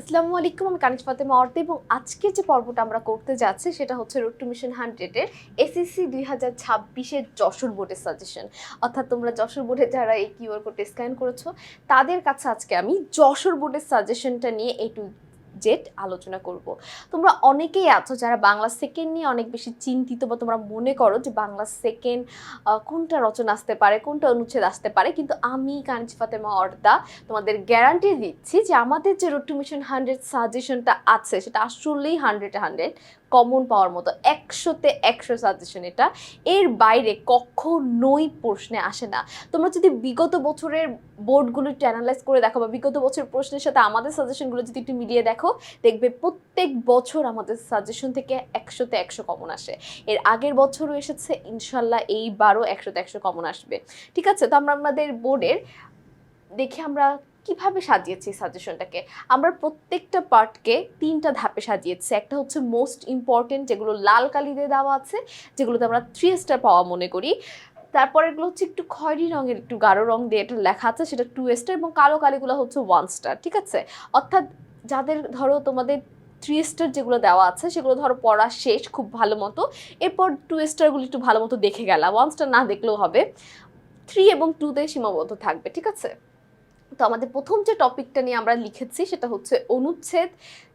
আসসালামু আলাইকুম, আমি কানিজ ফাতেমা অর্তে এবং আজকে যে পর্বটা আমরা করতে যাচ্ছি সেটা হচ্ছে রোড টু মিশন হান্ড্রেডের এসএসসি দুই হাজার ছাব্বিশের যশোর বোর্ডের সাজেশন অর্থাৎ তোমরা যশোর বোর্ডে যারা এই কিউআর কোডটা স্ক্যান করেছ, তাদের কাছে আজকে আমি যশোর বোর্ডের সাজেশনটা নিয়ে এই টু জেড আলোচনা করব। তোমরা অনেকেই আছো যারা বাংলা সেকেন্ড নিয়ে অনেক বেশি চিন্তিত বা তোমরা মনে করো যে বাংলা সেকেন্ড কোনটা রচনা আসতে পারে, কোনটা অনুচ্ছেদ আসতে পারে, কিন্তু আমি, কানিজ ফাতেমা অর্দা, তোমাদের গ্যারান্টি দিচ্ছি যে আমাদের যে রোড টু মিশন হান্ড্রেড সাজেশনটা আছে, সেটা আসলেই হান্ড্রেড হান্ড্রেড কমন পাওয়ার মতো। একশোতে একশো সাজেশন এটা। এর বাইরে কখনোই প্রশ্নে আসে না। তোমরা যদি বিগত বছরের বোর্ডগুলো একটু অ্যানালাইজ করে দেখো বা বিগত বছরের প্রশ্নের সাথে আমাদের সাজেশনগুলো যদি একটু মিলিয়ে দেখো, দেখবে প্রত্যেক বছর আমাদের সাজেশন থেকে একশোতে একশো কমন আসে। এর আগের বছরও এসেছে, ইনশাল্লাহ এইবারও একশোতে একশো কমন আসবে। ঠিক আছে? তো আমরা আমাদের বোর্ডের দেখে আমরা কীভাবে সাজিয়েছি সাজেশনটাকে আমরা প্রত্যেকটা পার্টকে তিনটা ধাপে সাজিয়েছি। একটা হচ্ছে মোস্ট ইম্পর্টেন্ট যেগুলো লাল কালি দিয়ে দেওয়া আছে, যেগুলোতে আমরা থ্রি স্টার পাওয়া মনে করি। তারপর এগুলো হচ্ছে একটু খয়েরি রঙের, একটু গাঢ় রং দিয়ে এটা লেখা আছে, সেটা টু স্টার এবং কালো কালিগুলো হচ্ছে ওয়ান স্টার ঠিক আছে? অর্থাৎ যাদের ধরো তোমাদের থ্রি স্টার যেগুলো দেওয়া আছে, সেগুলো ধরো পড়া শেষ খুব ভালো মতো, এরপর টু স্টারগুলো একটু ভালো মতো দেখে গেলাম। ওয়ান স্টার না দেখলেও হবে। থ্রি এবং টুতে সীমাবদ্ধ থাকবে, ঠিক আছে? তো আমাদের প্রথম যে টপিকটা নিয়ে আমরা লিখেছি সেটা হচ্ছে অনুচ্ছেদ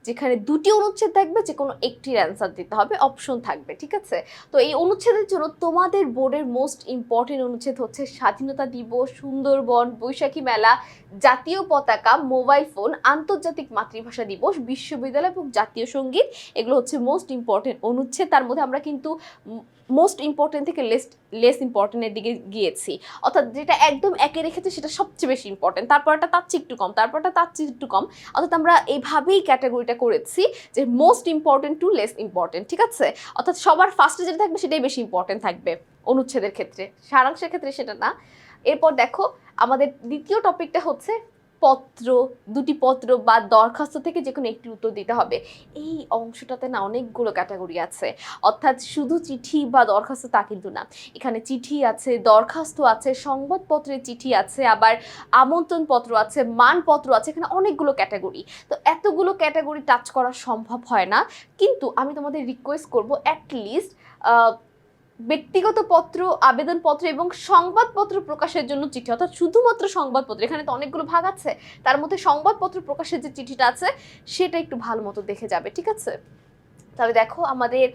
যেখানে দুটি অনুচ্ছেদ থাকবে যে কোনো একটির অ্যান্সার দিতে হবে অপশন থাকবে, ঠিক আছে? তো এই অনুচ্ছেদের জন্য তোমাদের বোর্ডের মোস্ট ইম্পর্টেন্ট অনুচ্ছেদ হচ্ছে স্বাধীনতা দিবস, সুন্দরবন, বৈশাখী মেলা, জাতীয় পতাকা মোবাইল ফোন আন্তর্জাতিক মাতৃভাষা দিবস, বিশ্ববিদ্যালয় এবং জাতীয় সংগীত, এগুলো হচ্ছে মোস্ট ইম্পর্টেন্ট অনুচ্ছেদ। তার মধ্যে আমরা কিন্তু মোস্ট ইম্পর্টেন্ট থেকে লেস লেস ইম্পর্টেন্টের দিকে গিয়েছি। অর্থাৎ যেটা একদম একে রেখেছে, সেটা সবচেয়ে বেশি ইম্পর্টেন্ট তারপরটা তার চেয়ে একটু কম, তারপরটা তার চেয়ে একটু কম। অর্থাৎ আমরা এইভাবেই ক্যাটাগরিটা করেছি যে most important to less important ঠিক আছে? অর্থাৎ সবার ফার্স্টে যেটা থাকবে সেটাই বেশি ইম্পর্টেন্ট থাকবে অনুচ্ছেদের ক্ষেত্রে। সারাংশের ক্ষেত্রে সেটা না। এরপর দেখো, আমাদের দ্বিতীয় টপিকটা হচ্ছে পত্র, দুটি পত্র বা দরখাস্ত থেকে যে কোনো একটি উত্তর দিতে হবে। এই অংশটাতে না অনেকগুলো ক্যাটাগরি আছে। অর্থাৎ শুধু চিঠি বা দরখাস্ত তা কিন্তু না। এখানে চিঠি আছে, দরখাস্ত আছে, সংবাদপত্রের চিঠি আছে, আবার আমন্ত্রণপত্র আছে, মানপত্র আছে, এখানে অনেকগুলো ক্যাটাগরি। তো এতগুলো ক্যাটাগরি টাচ করা সম্ভব হয় না। কিন্তু আমি তোমাদের রিকোয়েস্ট করব অ্যাটলিস্ট ব্যক্তিগত পত্র, আবেদনপত্র এবং সংবাদপত্র প্রকাশের জন্য চিঠি, অর্থাৎ শুধুমাত্র সংবাদপত্র, এখানে তো অনেকগুলো ভাগ আছে, তার মধ্যে সংবাদপত্র প্রকাশের যে চিঠিটা আছে, সেটা একটু ভালো মতো দেখে যাবে, ঠিক আছে? তাহলে দেখো আমাদের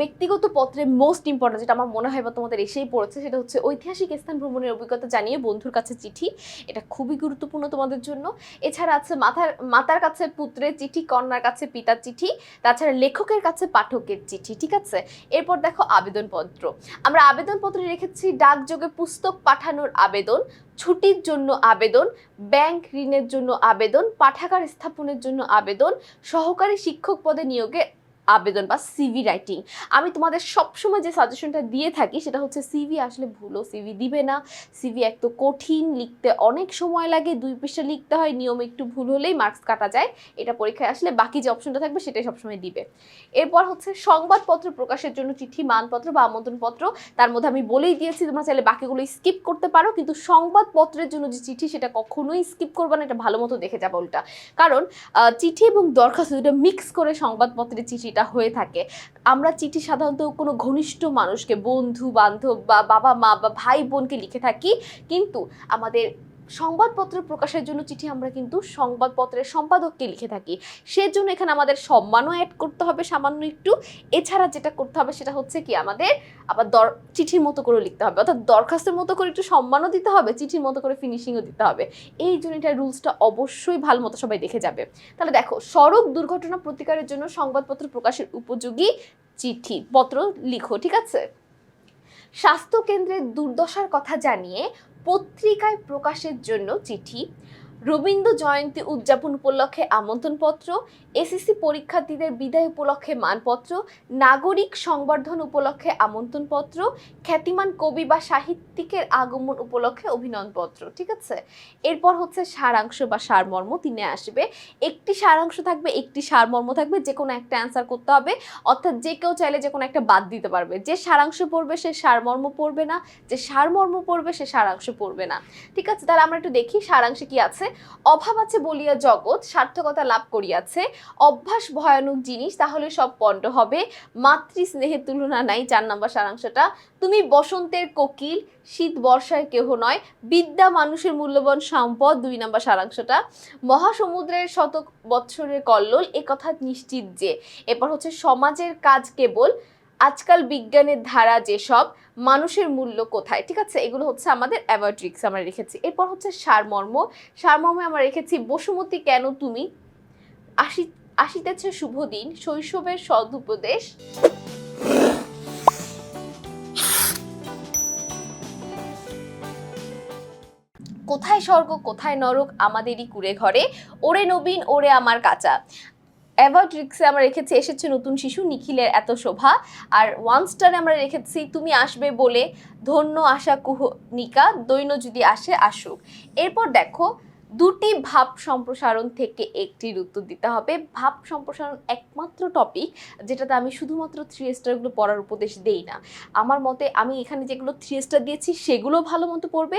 ব্যক্তিগত পত্রে মোস্ট ইম্পর্টেন্ট যেটা আমার মনে হয় বা তোমাদের এসেই পড়েছে সেটা হচ্ছে ঐতিহাসিক স্থান ভ্রমণের অভিজ্ঞতা জানিয়ে বন্ধুর কাছে চিঠি। এটা খুবই গুরুত্বপূর্ণ তোমাদের জন্য। এছাড়া আছে মাথার, মাতার কাছে পুত্রের চিঠি, কন্যার কাছে পিতার চিঠি, তাছাড়া লেখকের কাছে পাঠকের চিঠি, ঠিক আছে? এরপর দেখো আবেদনপত্র। আমরা আবেদনপত্রে রেখেছি ডাকযোগে পুস্তক পাঠানোর আবেদন। ছুটির জন্য আবেদন, ব্যাংক ঋণের জন্য আবেদন, পাঠাগার স্থাপনের জন্য আবেদন, সহকারী শিক্ষক পদে নিয়োগে আবেদন বা সিভি রাইটিং আমি তোমাদের সবসময় যে সাজেশনটা দিয়ে থাকি, সেটা হচ্ছে সিভি আসলে ভুলো সিভি দিবে না। সিভি এক তো কঠিন, লিখতে অনেক সময় লাগে, দুই পৃষ্ঠা লিখতে হয়, নিয়ম একটু ভুল হলেই মার্কস কাটা যায়। এটা পরীক্ষায় আসলে বাকি যে অপশনটা থাকবে, সেটাই সবসময় দিবে। এরপর হচ্ছে সংবাদপত্র প্রকাশের জন্য চিঠি, মানপত্র বা আমন্ত্রণপত্র। তার মধ্যে আমি বলেই দিয়েছি, তোমরা চাইলে বাকিগুলো স্কিপ করতে পারো, কিন্তু সংবাদপত্রের জন্য যে চিঠি, সেটা কখনোই স্কিপ করবে না, এটা ভালো মতো দেখে যাব ওটা কারণ চিঠি এবং দরখাস্ত দুটো মিক্স করে সংবাদপত্রের চিঠিটা হয়ে থাকে। আমরা চিঠি সাধারণত কোনো ঘনিষ্ঠ মানুষকে, বন্ধু, বান্ধব বা বাবা মা বা ভাই বোনকে লিখে থাকি, কিন্তু আমাদের সংবাদপত্র প্রকাশের জন্য চিঠি আমরা কিন্তু সংবাদপত্রের সম্পাদককে লিখে থাকি। সেজন্য এখানে আমাদের সম্মানও অ্যাড করতে হবে, সামান্য একটু। এছাড়া যেটা করতে হবে সেটা হচ্ছে কি, আমাদের আবার দর, চিঠির মতো করে লিখতে হবে। অর্থাৎ দরখাস্তের মতো করে একটু সম্মানও দিতে হবে, চিঠির মতো করে ফিনিশিংও দিতে হবে। এই জন্য এটা রুলসটা অবশ্যই ভালো মতো সবাই দেখে যাবে। তাহলে দেখো, সড়ক দুর্ঘটনা প্রতিকারের জন্য সংবাদপত্র প্রকাশের উপযোগী চিঠি পত্র লিখো, ঠিক আছে? স্বাস্থ্য কেন্দ্রের দুর্দশার কথা জানিয়ে পত্রিকায় প্রকাশের জন্য চিঠি রবীন্দ্র জয়ন্তী উদযাপন উপলক্ষে আমন্ত্রণপত্র, এসএসসি পরীক্ষার্থীদের বিদায় উপলক্ষে মানপত্র, নাগরিক সংবর্ধন উপলক্ষে আমন্ত্রণপত্র, খ্যাতিমান কবি বা সাহিত্যিকের আগমন উপলক্ষে অভিনন্দনপত্র ঠিক আছে? এরপর হচ্ছে সারাংশ বা সারমর্ম তিনে আসবে। একটি সারাংশ থাকবে, একটি সারমর্ম থাকবে যে কোনো একটা অ্যান্সার করতে হবে। অর্থাৎ যে কেউ চাইলে যে কোনো একটা বাদ দিতে পারবে। যে সারাংশ পড়বে, সে সারমর্ম পড়বে না। যে সারমর্ম পড়বে, সে সারাংশ পড়বে না। ঠিক আছে? তাহলে আমরা একটু দেখি সারাংশে কি আছে। অভাব আছে বলিয়া জগৎ, সার্থকতা লাভ করিয়াছে। অভ্যাস ভয়ানক জিনিস, তাহলে সব পণ্ড হবে। মাতৃ স্নেহের তুলনা নাই, চার নম্বর সারাংশটা। তুমি বসন্তের কোকিল, শীত বর্ষায় কেহ নয়। বিদ্যা মানুষের মূল্যবান সম্পদ, দুই নম্বর সারাংশটা। মহাসমুদ্রের শতক বৎসরের কল্লোল কথা নিশ্চিত যে, এরপর হচ্ছে সমাজের কাজ কেবল আজকাল বিজ্ঞানের ধারা যেসব, মানুষের মূল্য কোথায়? ঠিক আছে? এগুলো হচ্ছে আমাদের অ্যাভার্ট্রিক্স আমরা রেখেছি। এরপর হচ্ছে সারমর্ম। সারমর্মে আমরা রেখেছি, বসুমতী কেন তুমি? আসি, আসিতেছে শুভ দিন, শৈশবের সদুপদেশ কোথায় স্বর্গ, কোথায় নরক, আমাদেরই কুড়ে ঘরে। ওরে নবীন, ওরে আমার কাঁচা। অ্যাভার্ড রিক্সে আমরা রেখেছি, এসেছে নতুন শিশু, নিখিলের এত শোভা। আর ওয়ান স্টারে আমরা রেখেছি, তুমি আসবে বলে ধন্য আশা কুহনিকা, দৈন্য যদি আসে, আসুক। এরপর দেখো, দুটি ভাব সম্প্রসারণ থেকে একটির উত্তর দিতে হবে। ভাব সম্প্রসারণ একমাত্র টপিক যেটাতে আমি শুধুমাত্র থ্রি স্টারগুলো পড়ার উপদেশ দেই না। আমার মতে আমি এখানে যেগুলো থ্রি স্টার দিয়েছি, সেগুলো ভালো মতো পড়বে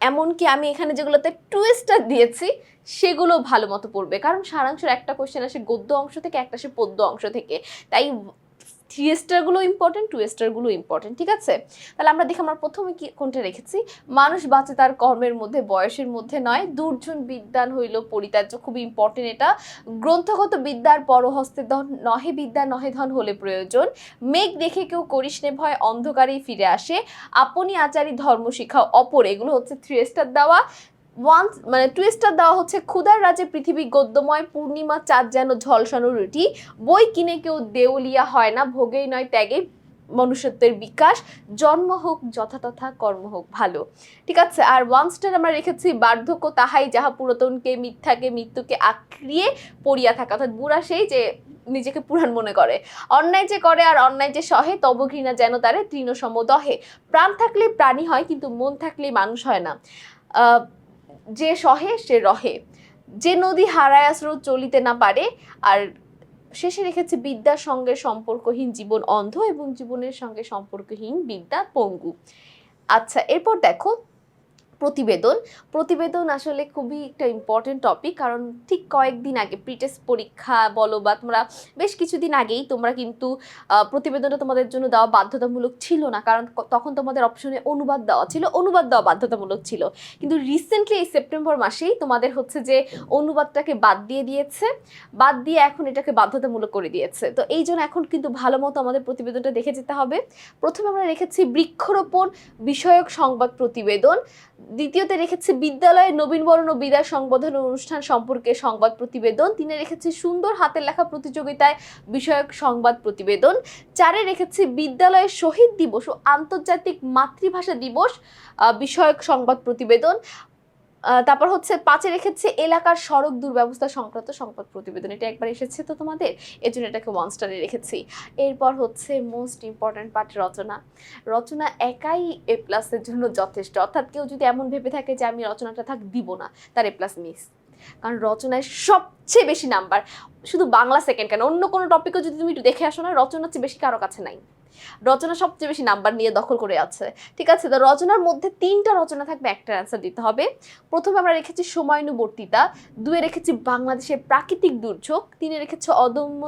এমনকি আমি এখানে যেগুলোতে টুয়েস্টার দিয়েছি, সেগুলো ভালো মতো পড়বে। কারণ সারাংশের একটা কোশ্চেন আসে গদ্য অংশ থেকে, একটা আসে পদ্য অংশ থেকে। তাই থ্রি স্টারগুলো ইম্পর্টেন্ট টু স্টারগুলো ইম্পর্টেন্ট ঠিক আছে? তাহলে আমরা দেখি আমরা প্রথমে কি, কোনটা রেখেছি? মানুষ বাঁচে তার কর্মের মধ্যে, বয়সের মধ্যে নয়। দুর্জন বিদ্যান হইল পরিত্যাজ্য, খুবই ইম্পর্টেন্ট এটা। গ্রন্থগত বিদ্যার পরহস্তে ধন নহে বিদ্যা, নহে ধন হলে প্রয়োজন। মেঘ দেখে কেউ করিস নে ভয়, অন্ধকারেই ফিরে আসে। আপনি আচারী ধর্ম শিখাও অপর, এগুলো হচ্ছে থ্রি স্টার দেওয়া। ওয়ান মানে টু স্টার দেওয়া হচ্ছে ক্ষুদার রাজে পৃথিবী গদ্যময়, পূর্ণিমা, চাঁদ যেন ঝলসানো রুটি। বই কিনে কেউ দেউলিয়া হয় না, ভোগেই নয় ত্যাগে মনুষ্যত্বের বিকাশ। জন্ম হোক যথাতথা, কর্ম হোক ভালো। ঠিক আছে, আর ওয়ান স্টার আমরা রেখেছি, বার্ধক্য তাহাই যাহা পুরাতনকে, মিথ্যাকে, মৃত্যুকে আঁকড়িয়ে পড়িয়া থাকা। অর্থাৎ বুড়া সেই যে নিজেকে পুরাণ মনে করে। অন্যায় যে করে আর অন্যায় যে সহে, তব ঘৃণা যেন তারে তৃণসম দহে প্রাণ থাকলে প্রাণী হয়, কিন্তু মন থাকলে মানুষ হয় না। যে সহে, সে রহে। যে নদী হারায় স্রোত চলিতে না পারে, আর শেষে রেখেছে বিদ্যার সঙ্গে সম্পর্কহীন জীবন অন্ধ এবং জীবনের সঙ্গে সম্পর্কহীন বিদ্যা পঙ্গু। আচ্ছা এরপর দেখো প্রতিবেদন। প্রতিবেদন আসলে খুবই একটা ইম্পর্টেন্ট টপিক কারণ ঠিক কয়েকদিন আগে প্রিটেস্ট পরীক্ষা বলো বা তোমরা বেশ কিছুদিন আগেই তোমরা কিন্তু প্রতিবেদনটা তোমাদের জন্য দেওয়া বাধ্যতামূলক ছিল না। কারণ তখন তোমাদের অপশনে অনুবাদ দেওয়া ছিল, অনুবাদ দেওয়া বাধ্যতামূলক ছিল। কিন্তু রিসেন্টলি এই সেপ্টেম্বর মাসেই তোমাদের হচ্ছে যে অনুবাদটাকে বাদ দিয়ে দিয়েছে, বাদ দিয়ে এখন এটাকে বাধ্যতামূলক করে দিয়েছে। তো এই জন্য এখন কিন্তু ভালো মতো আমাদের প্রতিবেদনটা দেখে যেতে হবে। প্রথমে আমরা রেখেছি বৃক্ষরোপণ বিষয়ক সংবাদ প্রতিবেদন। দ্বিতীয়তে রেখেছে বিদ্যালয়ের নবীনবরণ ও বিদায় সংবোধন অনুষ্ঠান সম্পর্কে সংবাদ প্রতিবেদন। তিনে রেখেছে সুন্দর হাতের লেখা প্রতিযোগিতায় বিষয়ক সংবাদ প্রতিবেদন। চারে রেখেছে বিদ্যালয়ের শহীদ দিবস ও আন্তর্জাতিক মাতৃভাষা দিবস বিষয়ক সংবাদ প্রতিবেদন। তারপর হচ্ছে পাঁচে রেখেছে এলাকার সড়ক দুর্ব্যবস্থা সংক্রান্ত সংবাদ প্রতিবেদন। এটা একবার এসেছে তো তোমাদের? এর জন্য এটাকে ওয়ান স্টারে রেখেছি। এরপর হচ্ছে মোস্ট ইম্পর্ট্যান্ট পার্ট রচনা। রচনা একাই এ প্লাসের জন্য যথেষ্ট। অর্থাৎ কেউ যদি এমন ভেবে থাকে যে আমি রচনাটা থাক দিব না, তার এ প্লাস মিস কারণ রচনায় সবচেয়ে বেশি নাম্বার, শুধু বাংলা সেকেন্ড কেন? অন্য কোনো টপিকও যদি তুমি একটু দেখে আসো না, রচনার চেয়ে বেশি কারও কাছে নাই। রচনা সবচেয়ে বেশি নাম্বার নিয়ে দখল করে আছে। ঠিক আছে, তো রচনার মধ্যে তিনটা রচনা থাকবে, একটা অ্যান্সার দিতে হবে। প্রথমে আমরা রেখেছি সময়ানুবর্তিতা, দুয়ে রেখেছি বাংলাদেশের প্রাকৃতিক দুর্যোগ, তিনে রেখেছি অদম্য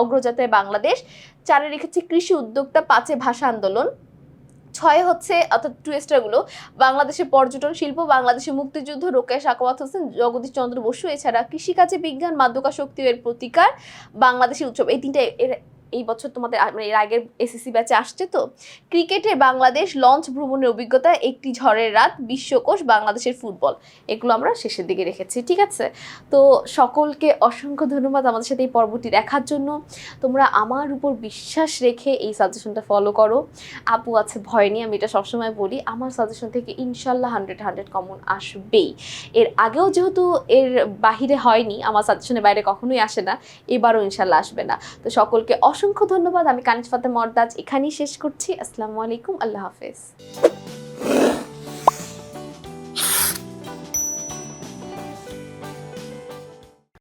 অগ্রযাত্রায় বাংলাদেশ, চারে রেখেছি কৃষি উদ্যোক্তা, পাঁচে ভাষা আন্দোলন। ছয় হচ্ছে, অর্থাৎ টু স্টারগুলো বাংলাদেশের পর্যটন শিল্প বাংলাদেশের মুক্তিযুদ্ধ, রোকেয়া সাকাওয়াত হোসেন, জগদীশ চন্দ্র বসু, এছাড়া কৃষিকাজে বিজ্ঞান মাদকাসক্তি এর প্রতিকার বাংলাদেশের উৎসব, এই তিনটা এই বছর তোমাদের মানে এর আগের এসএসসি ব্যাচে আসছে তো? ক্রিকেটে বাংলাদেশ লঞ্চ ভ্রমণের অভিজ্ঞতা, একটি ঝড়ের রাত, বিশ্বকোষ, বাংলাদেশের ফুটবল। এগুলো আমরা শেষের দিকে রেখেছি, ঠিক আছে? তো সকলকে অসংখ্য ধন্যবাদ আমাদের সাথে এই পর্বটি দেখার জন্য। তোমরা আমার উপর বিশ্বাস রেখে এই সাজেশনটা ফলো করো। আপু আছে, ভয় নিয়ে আমি এটা সবসময় বলি। আমার সাজেশন থেকে ইনশাল্লাহ হান্ড্রেড হান্ড্রেড কমন আসবেই। এর আগেও যেহেতু এর বাহিরে হয়নি, আমার সাজেশনের বাইরে কখনোই আসে না, এবারও ইনশাল্লাহ আসবে না। তো সকলকে অসংখ্য ধন্যবাদ। আমি কানিজ ফাতে মর্দাজ। এখানেই শেষ করছি। আসসালামু আলাইকুম। আল্লাহ হাফেজ।